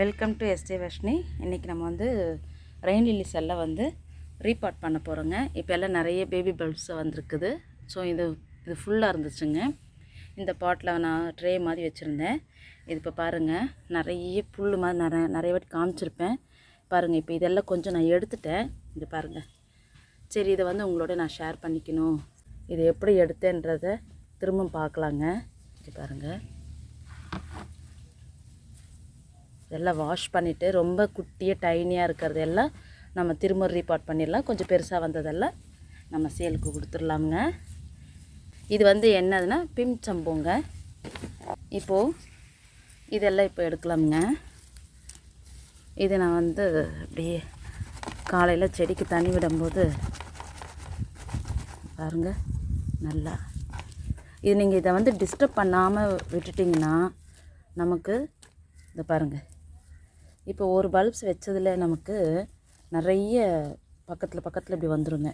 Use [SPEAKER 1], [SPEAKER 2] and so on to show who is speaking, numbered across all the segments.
[SPEAKER 1] Welcome to yesterday Varshini இன்றைக்கி நம்ம வந்து ரெயின் லில்லிஸ் எல்லாம் வந்து ரீபாட் பண்ண போகிறோங்க இப்போ எல்லாம் நிறைய பேபி பல்ப்ஸ் வந்திருக்குது. ஸோ இது இது ஃபுல்லாக இருந்துச்சுங்க. இந்த பாட்டில் நான் ட்ரே மாதிரி வச்சுருந்தேன். இது இப்போ பாருங்கள் நிறைய புல் மாதிரி நிறைய நிறைய வாட்டி காமிச்சிருப்பேன். பாருங்கள் இப்போ இதெல்லாம் கொஞ்சம் நான் எடுத்துட்டேன். இது பாருங்கள் சரி இதை வந்து உங்களோட நான் ஷேர் பண்ணிக்கணும். இது எப்படி எடுத்தேன்றதை திரும்ப பார்க்கலாங்க. இது பாருங்கள் இதெல்லாம் வாஷ் பண்ணிவிட்டு ரொம்ப குட்டியாக டைனியாக இருக்கிறது எல்லாம் நம்ம திரும்ப ரீபாட் பண்ணிடலாம். கொஞ்சம் பெருசாக வந்ததெல்லாம் நம்ம சேலுக்கு கொடுத்துடலாமுங்க. இது வந்து என்னதுன்னா பிம் சம்புங்க. இப்போது இதெல்லாம் இப்போ எடுக்கலாமுங்க. இது நான் வந்து அப்படியே காலையில் செடிக்கு தண்ணி விடும்போது பாருங்க நல்லா. இது நீங்கள் இதை வந்து டிஸ்டர்ப் பண்ணாமல் விட்டுட்டிங்கன்னா நமக்கு இதை பாருங்கள் இப்போ ஒரு பல்ப்ஸ் வச்சதில் நமக்கு நிறைய பக்கத்தில் பக்கத்தில் இப்படி வந்துருங்க.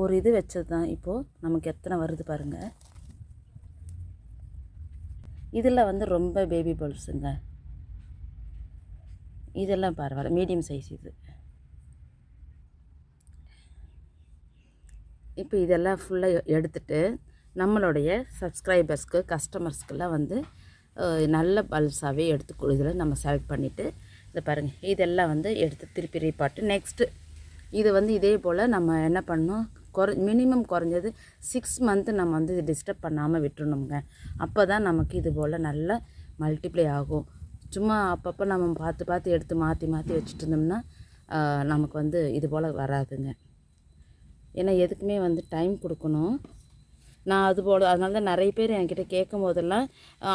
[SPEAKER 1] ஒரு இது வச்சது தான் இப்போது நமக்கு எத்தனை வருது பாருங்கள் இதில் வந்து ரொம்ப பேபி பல்ப்ஸுங்க இதெல்லாம் பரவாயில்ல மீடியம் சைஸ் இது. இப்போ இதெல்லாம் ஃபுல்லாக எடுத்துகிட்டு நம்மளுடைய சப்ஸ்கிரைபர்ஸ்க்கு கஸ்டமர்ஸ்க்கெல்லாம் வந்து நல்ல பல்ஸாகவே எடுத்து இதில் நம்ம செலக்ட் பண்ணிவிட்டு இதை பாருங்கள் இதெல்லாம் வந்து எடுத்து திருப்பி ரீபாட்டு நெக்ஸ்ட்டு இது வந்து இதே போல் நம்ம என்ன பண்ணணும் குறை மினிமம் குறைஞ்சது சிக்ஸ் மந்த்து நம்ம வந்து இது டிஸ்டர்ப் பண்ணாமல் விட்டுறணுங்க அப்போ தான் நமக்கு இது போல் நல்லா மல்டிப்ளை ஆகும். சும்மா அப்பப்போ நம்ம பார்த்து பார்த்து எடுத்து மாற்றி மாற்றி வச்சுட்டு இருந்தோம்னா நமக்கு வந்து இது போல் வராதுங்க. ஏன்னா எதுக்குமே வந்து டைம் கொடுக்கணும். நான் அது போல் அதனால தான் நிறைய பேர் என்கிட்ட கேட்கும் போதெல்லாம்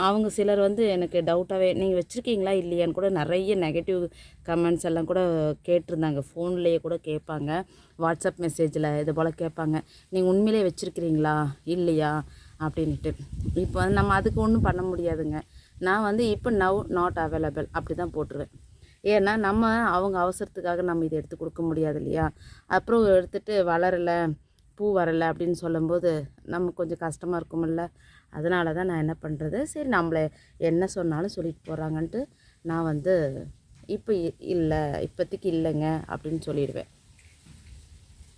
[SPEAKER 1] அவங்க சிலர் வந்து எனக்கு டவுட்டாகவே நீங்கள் வச்சுருக்கீங்களா இல்லையான்னு கூட நிறைய நெகட்டிவ் கமெண்ட்ஸ் எல்லாம் கூட கேட்டிருந்தாங்க. ஃபோன்லேயே கூட கேட்பாங்க. வாட்ஸ்அப் மெசேஜில் இது போல் கேட்பாங்க. நீங்கள் உண்மையிலே வச்சுருக்கிறீங்களா? இல்லையா? அப்படின்ட்டு இப்போ வந்து நம்ம அதுக்கு ஒன்றும் பண்ண முடியாதுங்க. நான் வந்து இப்போ நவ் நாட் அவைலபிள் அப்படி தான் போட்டுருவேன். ஏன்னா நம்ம அவங்க அவசரத்துக்காக நம்ம இதை எடுத்து கொடுக்க முடியாது இல்லையா? அப்புறம் எடுத்துகிட்டு வளரலை. பூ வரலை அப்படின்னு சொல்லும்போது நமக்கு கொஞ்சம் கஷ்டமாக இருக்குமில்ல அதனால தான் நான் என்ன பண்ணுறது சரி நம்மளை என்ன சொன்னாலும் சொல்லிட்டு போகிறாங்கன்ட்டு நான் வந்து இப்போ இல்லை இப்போதைக்கு இல்லைங்க அப்படின்னு சொல்லிடுவேன்.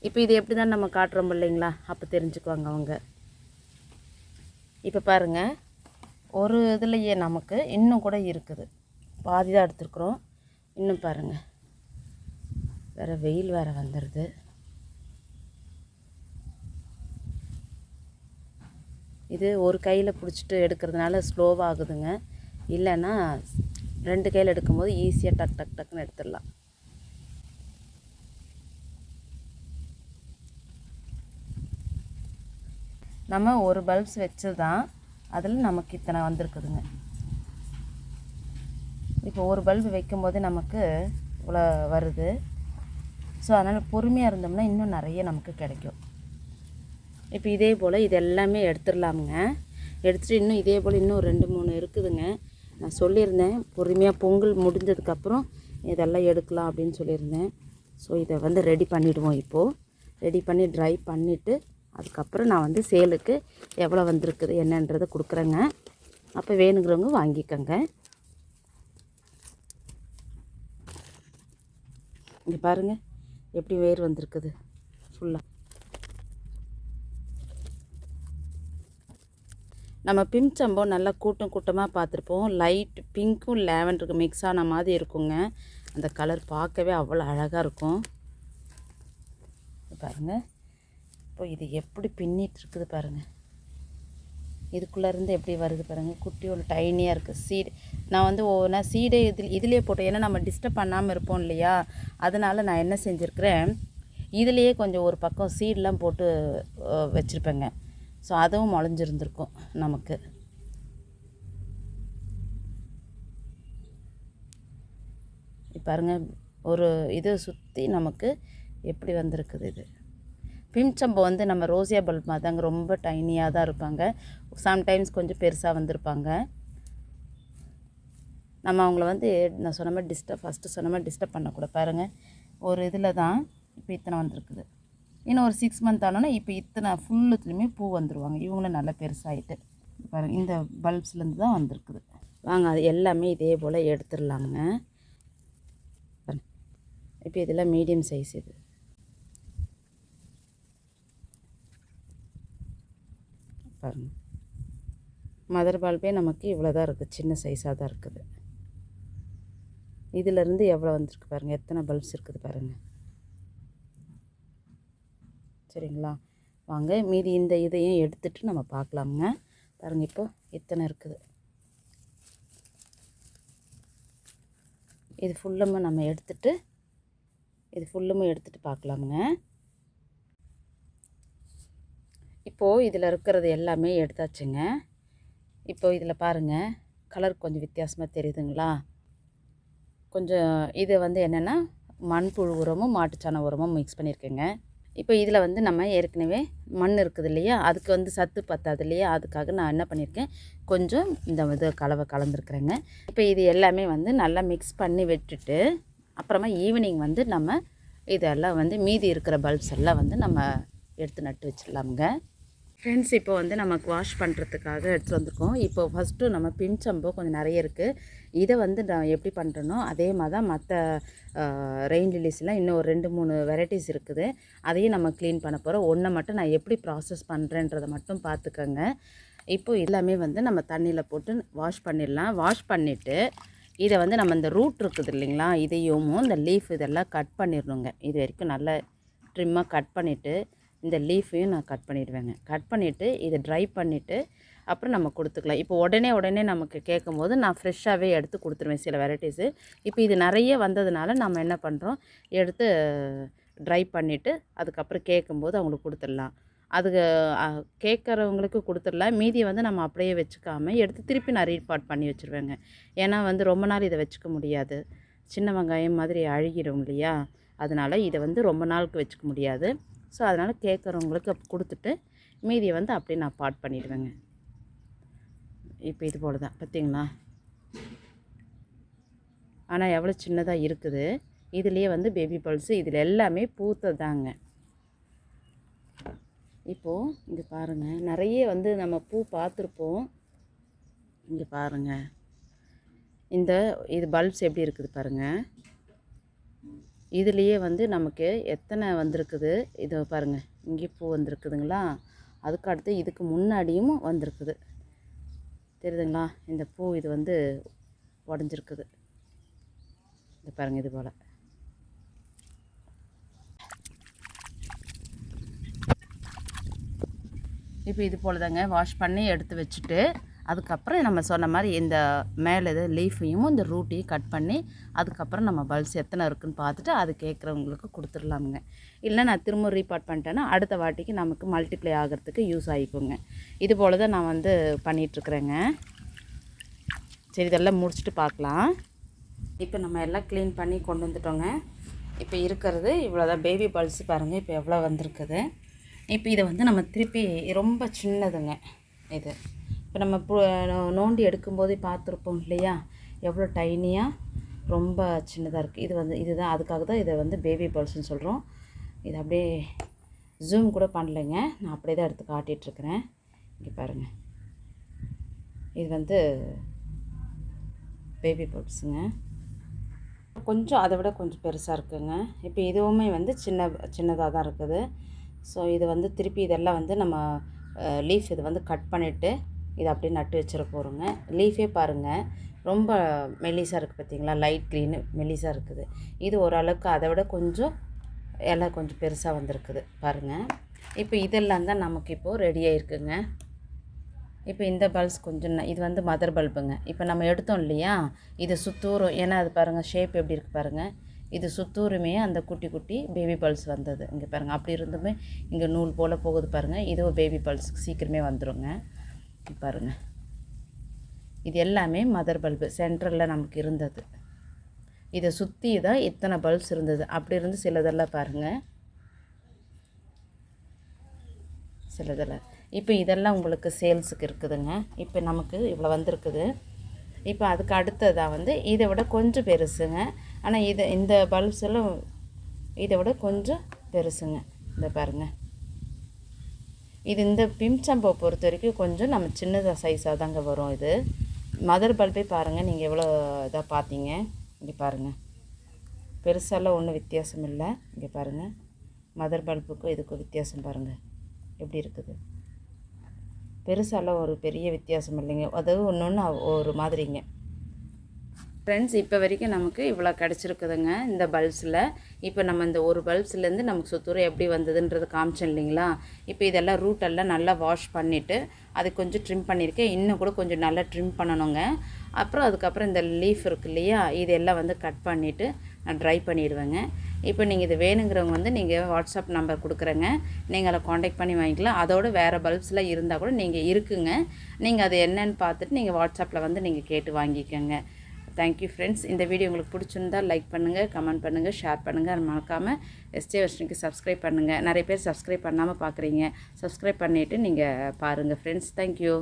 [SPEAKER 1] இப்போ இது எப்படி தான் நம்ம காட்டுறோம் இல்லைங்களா? அப்போ தெரிஞ்சுக்குவாங்க அவங்க. இப்போ பாருங்கள் ஒரு இதுலையே நமக்கு இன்னும் கூட இருக்குது. பாதி தான் எடுத்துருக்குறோம். இன்னும் பாருங்கள் வேறு வெயில் வேறு வந்துடுது இது ஒரு கையில் பிடிச்சிட்டு எடுக்கிறதுனால ஸ்லோவாகுதுங்க இல்லைன்னா ரெண்டு கையில் எடுக்கும்போது ஈஸியாக டக் டக் டக்குன்னு எடுத்துடலாம். நம்ம ஒரு பல்ப்ஸ் வச்சு தான் அதில் நமக்கு இத்தனை வந்திருக்குதுங்க. இப்போ ஒரு பல்பு வைக்கும்போது நமக்கு இவ்வளோ வருது. ஸோ அதனால் பொறுமையாக இருந்தோம்னா இன்னும் நிறைய நமக்கு கிடைக்கும். இப்போ இதே போல் இது எல்லாமே எடுத்துடலாமுங்க. எடுத்துகிட்டு இன்னும் இதே போல் இன்னும் ரெண்டு மூணு இருக்குதுங்க. நான் சொல்லியிருந்தேன் பொறுமையாக பொங்கல் முடிஞ்சதுக்கப்புறம் இதெல்லாம் எடுக்கலாம் அப்படின்னு சொல்லியிருந்தேன். ஸோ இதை வந்து ரெடி பண்ணிவிடுவோம் இப்போது ரெடி பண்ணி ட்ரை பண்ணிவிட்டு அதுக்கப்புறம் நான் வந்து சேலுக்கு எவ்வளோ வந்திருக்குது என்னன்றதை கொடுக்குறேங்க. அப்போ வேணுங்கிறவங்க வாங்கிக்கோங்க. இங்கே பாருங்கள் எப்படி வேர் வந்திருக்குது. ஃபுல்லாக நம்ம பிம்ச்சம்போ நல்லா கூட்டம் கூட்டமாக பார்த்துருப்போம். லைட் பிங்க்கும் லேவண்டருக்கு மிக்ஸ் ஆன மாதிரி இருக்குங்க. அந்த கலர் பார்க்கவே அவ்வளோ அழகாக இருக்கும். பாருங்கள் பாருங்க. இப்போ இது எப்படி பின்னிட்டு இருக்குது பாருங்க. இதுக்குள்ளே இருந்து எப்படி வருது பாருங்கள் குட்டி ஒரு டைனியாக இருக்குது சீடு நான் வந்து ஒவ்வொன்றா சீடே இதில் இதிலே போட்டேன் ஏன்னா நம்ம டிஸ்டர்ப் பண்ணாமல் இருப்போம் இல்லையா? அதனால் நான் என்ன செஞ்சுருக்கிறேன்? இதுலேயே கொஞ்சம் ஒரு பக்கம் சீடெலாம் போட்டு வச்சுருப்பேங்க. ஸோ அதுவும் முளைஞ்சிருந்துருக்கும் நமக்கு. பாருங்க ஒரு இது சுற்றி நமக்கு எப்படி வந்திருக்குது இது. பிம்சம்பு வந்து நம்ம ரோசியா பல்ப் மாதிரி தாங்க ரொம்ப டைனியாக தான் இருப்பாங்க. சம்டைம்ஸ் கொஞ்சம் பெருசாக வந்திருப்பாங்க. நம்ம அவங்கள வந்து நான் சொன்ன மாதிரி டிஸ்டர்ப் ஃபஸ்ட்டு சொன்ன மாதிரி டிஸ்டர்ப் பண்ணக்கூட பாருங்கள் ஒரு இதில் தான் இப்போ இத்தனை வந்திருக்குது. இன்னும் ஒரு சிக்ஸ் மந்த் ஆனோன்னா இப்போ இத்தனை ஃபுல்லுத்துலேயுமே பூ வந்துடுவாங்க இவங்களும் நல்லா பெருசாகிட்டு பாருங்கள் இந்த பல்ப்ஸ்லேருந்து தான் வந்திருக்குது. வாங்க அது எல்லாமே இதே போல் எடுத்துடலாங்க. இப்போ இதெல்லாம் மீடியம் சைஸ் இது. பாருங்கள் மதர் பால்பே நமக்கு இவ்வளோ தான் இருக்குது சின்ன சைஸாக தான் இருக்குது. இதிலேருந்து எவ்வளோ வந்திருக்கு பாருங்கள் எத்தனை பல்ப்ஸ் இருக்குது பாருங்கள் சரிங்களா? வாங்க மீதி இந்த இதையும் எடுத்துட்டு நம்ம பார்க்கலாமுங்க. பாருங்கள் இப்போ இத்தனை இருக்குது? இது ஃபுல்லுமே நம்ம எடுத்துட்டு இது ஃபுல்லுமே எடுத்துட்டு பார்க்கலாமுங்க. இப்போது இதில் இருக்கிறது எல்லாமே எடுத்தாச்சுங்க. இப்போ இதில் பாருங்கள் கலர் கொஞ்சம் வித்தியாசமாக தெரியுதுங்களா? கொஞ்சம் இது வந்து என்னென்னா மண்புழு உரமும் மாட்டுச்சாண உரமும் மிக்ஸ் பண்ணியிருக்கேங்க. இப்போ இதில் வந்து நம்ம ஏற்கனவே மண் இருக்குது இல்லையா? அதுக்கு வந்து சத்து பத்தாது இல்லையா? அதுக்காக நான் என்ன பண்ணியிருக்கேன்? கொஞ்சம் இந்த இது கலவை கலந்துருக்குறேங்க. இப்போ இது எல்லாமே வந்து நல்லா மிக்ஸ் பண்ணி விட்டுட்டு அப்புறமா ஈவினிங் வந்து நம்ம இதெல்லாம் வந்து மீதி இருக்கிற பல்ப்ஸ் எல்லாம் வந்து நம்ம எடுத்து நட்டு வச்சிடலாமுங்க. ஃப்ரெண்ட்ஸ் இப்போ வந்து நமக்கு வாஷ் பண்ணுறதுக்காக எடுத்துகிட்டு வந்திருக்கோம். இப்போ ஃபஸ்ட்டு நம்ம பின்சம்போ கொஞ்சம் நிறைய இருக்குது இதை வந்து நான் எப்படி பண்ணுறனோ அதே மாதிரி தான் மற்ற ரெயின் லிலிஸ்லாம் இன்னும் ஒரு ரெண்டு மூணு வெரைட்டிஸ் இருக்குது. அதையும் நம்ம க்ளீன் பண்ண போகிறோம் ஒன்றை மட்டும் நான் எப்படி ப்ராசஸ் பண்ணுறேன்றதை மட்டும் பார்த்துக்கோங்க. இப்போ எல்லாமே வந்து நம்ம தண்ணியில் போட்டு வாஷ் பண்ணிடலாம். வாஷ் பண்ணிவிட்டு இதை வந்து நம்ம இந்த ரூட் இருக்குது இல்லைங்களா இதையும் இந்த லீஃப் இதெல்லாம் கட் பண்ணிடணுங்க. இது வரைக்கும் நல்லா ட்ரிம்மாக கட் பண்ணிவிட்டு இந்த லீஃபையும் நான் கட் பண்ணிடுவேங்க. கட் பண்ணிவிட்டு இதை ட்ரை பண்ணிவிட்டு அப்புறம் நம்ம கொடுத்துக்கலாம். இப்போ உடனே உடனே நமக்கு கேட்கும்போது நான் ஃப்ரெஷ்ஷாகவே எடுத்து கொடுத்துருவேன் சில வெரைட்டிஸு இப்போ இது நிறைய வந்ததுனால நம்ம என்ன பண்ணுறோம் எடுத்து ட்ரை பண்ணிவிட்டு அதுக்கப்புறம் கேட்கும்போது அவங்களுக்கு கொடுத்துடலாம். அதுக்கு கேட்குறவங்களுக்கு கொடுத்துடலாம். மீதியை வந்து நம்ம அப்படியே வச்சுக்காம எடுத்து திருப்பி நான் ரீபாட் பண்ணி வச்சுருவேங்க. ஏன்னா வந்து ரொம்ப நாள் இதை வச்சுக்க முடியாது. சின்ன வெங்காயம் மாதிரி அழுகிடும் இல்லையா? அதனால் இதை வந்து ரொம்ப நாளுக்கு வச்சுக்க முடியாது. ஸோ அதனால் கேட்குறவங்களுக்கு கொடுத்துட்டு மீதியை வந்து அப்படியே நான் பாட் பண்ணிடுவேங்க. இப்போ இது போல் தான் பார்த்தீங்களா ஆனால் எவ்வளோ சின்னதாக இருக்குது. இதுலேயே வந்து பேபி பல்ஸு இதில் எல்லாமே பூத்ததாங்க. இப்போது இங்கே பாருங்கள் நிறைய வந்து நம்ம பூ பார்த்துருப்போம். இங்கே பாருங்கள் இந்த இது பல்ப்ஸ் எப்படி இருக்குது பாருங்கள் இதுலேயே வந்து நமக்கு எத்தனை வந்திருக்குது? இதை பாருங்கள் இங்கே பூ வந்திருக்குதுங்களா? அதுக்கு அடுத்து இதுக்கு முன்னாடியும் வந்திருக்குது. தெரியுதுங்களா? இந்த பூ இது வந்து உடஞ்சிருக்குது. இது பாருங்கள் இது போல். இப்போ இது போல் தாங்க வாஷ் பண்ணி எடுத்து வச்சுட்டு அதுக்கப்புறம் நம்ம சொன்ன மாதிரி இந்த மேலே இது லீஃபையும் இந்த ரூட்டையும் கட் பண்ணி அதுக்கப்புறம் நம்ம பல்ஸ் எத்தனை இருக்குன்னு பார்த்துட்டு அது கேட்குறவங்களுக்கு கொடுத்துடலாமுங்க இல்லை நான் திரும்ப ரீபார்ட் பண்ணிட்டேன்னா அடுத்த வாட்டிக்கு நமக்கு மல்டிப்ளை ஆகிறதுக்கு யூஸ் ஆகிக்குங்க. இது போல் தான் நான் வந்து பண்ணிகிட்ருக்குறேங்க. சரி இதெல்லாம் முடிச்சுட்டு பார்க்கலாம். இப்போ நம்ம எல்லாம் க்ளீன் பண்ணி கொண்டு வந்துட்டோங்க. இப்போ இருக்கிறது இவ்வளோதான். பேபி பல்ஸ் பாருங்கள் இப்போ எவ்வளோ வந்திருக்குது. இப்போ இதை வந்து நம்ம திருப்பி ரொம்ப சின்னதுங்க இது. இப்போ நம்ம நோ- நோண்டி எடுக்கும்போது பார்த்துருப்போம் இல்லையா? எவ்வளோ டைனியாக ரொம்ப சின்னதாக இருக்குது இது வந்து இதுதான் அதுக்காக தான் இதை வந்து பேபி பல்ஸ்ன்னு சொல்கிறோம் இது அப்படியே ஜூம் கூட பண்ணலைங்க. நான் அப்படியே தான் எடுத்து காட்டிகிட்ருக்குறேன் இங்கே பாருங்கள் இது வந்து பேபி பல்ஸுங்க கொஞ்சம் அதை விட கொஞ்சம் பெருசாக இருக்குங்க. இப்போ இதுவுமே வந்து சின்ன சின்னதாக தான் இருக்குது. ஸோ இது வந்து திருப்பி இதெல்லாம் வந்து நம்ம லீஃப் இது வந்து கட் பண்ணிவிட்டு இதை அப்படியே நட்டு வச்சிட போகிறோங்க லீஃபே பாருங்கள் ரொம்ப மெல்லிசாக இருக்குது பார்த்தீங்களா லைட் க்ரீனு மெல்லிசாக இருக்குது. இது ஓரளவுக்கு அதை விட கொஞ்சம் இலை கொஞ்சம் பெருசாக வந்திருக்குது. பாருங்கள் இப்போ இதெல்லாம் தான் நமக்கு இப்போது ரெடி ஆயிருக்குங்க. இப்போ இந்த பல்ஸ் கொஞ்சம் இது வந்து மதர் பல்புங்க இப்போ நம்ம எடுத்தோம் இல்லையா? இது சுத்தூரும். ஏன்னா அது பாருங்கள் ஷேப் எப்படி இருக்குது பாருங்கள் இது சுத்தூருமே அந்த குட்டி குட்டி பேபி பல்ஸ் வந்தது. இங்கே பாருங்கள் அப்படி இருந்துமே இங்கே நூல் போல் போகுது பாருங்கள் இதுவும் பேபி பல்ஸ் சீக்கிரமே வந்துருங்க. பாருங்கள் பாருங்க. இது எல்லாமே மதர் பல்பு சென்டரில் நமக்கு இருந்தது. இதை சுற்றி தான் இத்தனை பல்ப்ஸ் இருந்தது. அப்படி இருந்து சிலதெல்லாம் பாருங்கள் சிலதெல்லாம் இப்போ இதெல்லாம் உங்களுக்கு சேல்ஸுக்கு இருக்குதுங்க. இப்போ நமக்கு இவ்வளோ வந்திருக்குது. இப்போ அதுக்கு அடுத்ததாக வந்து இதை விட கொஞ்சம் பெருசுங்க. ஆனால் இதை இந்த பல்ப்ஸ் எல்லாம் இதை விட கொஞ்சம் பெருசுங்க. இந்த பாருங்கள் இது இந்த பிம்சம்போ பொறுத்த வரைக்கும் கொஞ்சம் நம்ம சின்னதாக சைஸாக தாங்க வரும் இது. மதர் பல்பே பாருங்கள் நீங்கள் எவ்வளோ இதாக பார்த்தீங்க? இங்கே பாருங்கள் பெருசாலாம் ஒன்றும் வித்தியாசம் இல்லை. இங்கே பாருங்கள் மதர் பல்புக்கும் இதுக்கும் வித்தியாசம் பாருங்கள் எப்படி இருக்குது? பெருசாலாம் ஒரு பெரிய வித்தியாசம் இல்லைங்க. அதாவது ஒன்று ஒன்று ஒரு மாதிரிங்க. ஃப்ரெண்ட்ஸ் இப்போ வரைக்கும் நமக்கு இவ்வளோ கிடச்சிருக்குதுங்க இந்த பல்ப்ஸில் இப்போ நம்ம இந்த ஒரு பல்ப்ஸ்லேருந்து நமக்கு சுத்தூரம் எப்படி வந்ததுன்றது காமிச்சோம் இல்லைங்களா? இப்போ இதெல்லாம் ரூட்டெல்லாம் நல்லா வாஷ் பண்ணிவிட்டு அது கொஞ்சம் ட்ரிம் பண்ணியிருக்கேன். இன்னும் கூட கொஞ்சம் நல்லா ட்ரிம் பண்ணணுங்க. அப்புறம் அதுக்கப்புறம் இந்த லீஃப் இருக்கு இல்லையா இதெல்லாம் வந்து கட் பண்ணிவிட்டு நான் ட்ரை பண்ணிவிடுவேங்க இப்போ நீங்கள் இது வேணுங்கிறவங்க வந்து நீங்கள் வாட்ஸ்அப் நம்பர் கொடுக்குறேங்க. நீங்கள் அதை காண்டாக்ட் பண்ணி வாங்கிக்கலாம். அதோடு வேறு பல்ப்ஸ்லாம் இருந்தால் கூட நீங்கள் இருக்குங்க. நீங்கள் அது என்னன்னு பார்த்துட்டு நீங்கள் வாட்ஸ்அப்பில் வந்து நீங்கள் கேட்டு வாங்கிக்கோங்க. தேங்க்யூ ஃப்ரெண்ட்ஸ் இந்த வீடியோ உங்களுக்கு பிடிச்சிருந்தா லைக் பண்ணுங்கள் கமெண்ட் பண்ணுங்கள் ஷேர் பண்ணுங்கள் மறக்காமல் எஸ்டே வர்ஷனுக்கு சப்ஸ்கிரைப் பண்ணுங்கள் நிறைய பேர் சப்ஸ்கிரைப் பண்ணாமல் பார்க்குறீங்க. சப்ஸ்கிரைப் பண்ணிவிட்டு நீங்கள் பாருங்கள் ஃப்ரெண்ட்ஸ் தேங்க்யூ